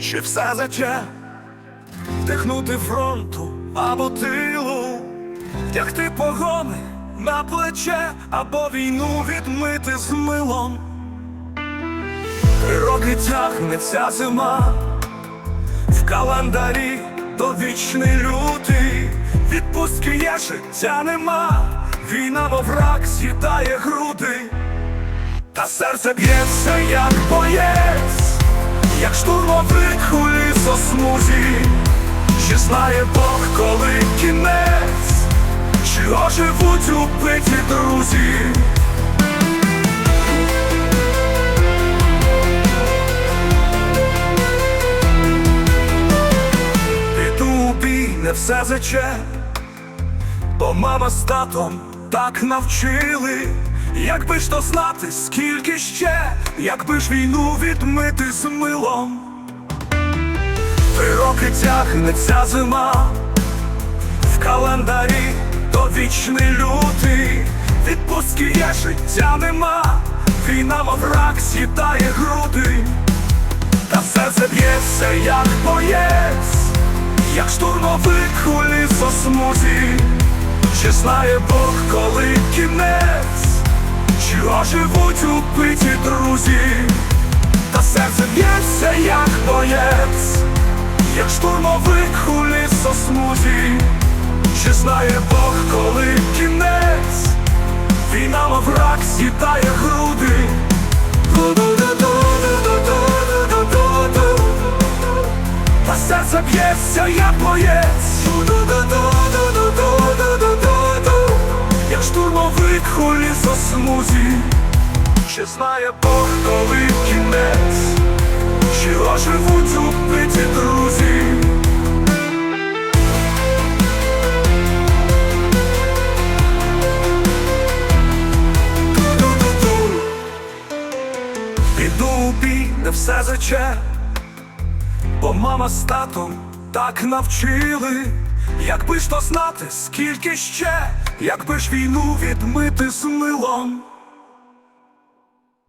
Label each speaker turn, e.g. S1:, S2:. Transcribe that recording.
S1: Чи все заче вдихнути фронту або тилу, втягти погони на плече, або війну відмити з милом. Три роки тягне ця зима, в календарі довічний лютий, відпустки є, життя нема, війна мов рак з'їдає груди, та серце б'ється, як боєць, як штурмовик у лісосмузі, чи знає Бог, коли кінець, чи оживуть убиті друзі. Піду у не все заче, бо мама з татом так навчили, якби ж то знати, скільки ще, якби ж війну відмити з милом. Три роки тягне ця зима, в календарі довічний лютий, відпустки є, життя нема, війна мов рак з'їдає груди. Та серце б'ється, як боєць, як штурмовик у лісосмузі, чи знає Бог, коли кінець, чи оживуть убиті друзі, та серце б'ється, як боєць, як штурмовик у лісосмузі, чи знає Бог, коли кінець, війна мов рак з'їдає груди. Та серце б'ється, як боєць лісосмузі Чи знає Бог, коли кінець. Чи оживуть убиті друзі. Ту-ду-ду-ду. Піду у бій, не все заче. Бо мама з татом так навчили, якби ж то знати, скільки ще, якби ж війну відмити з милом.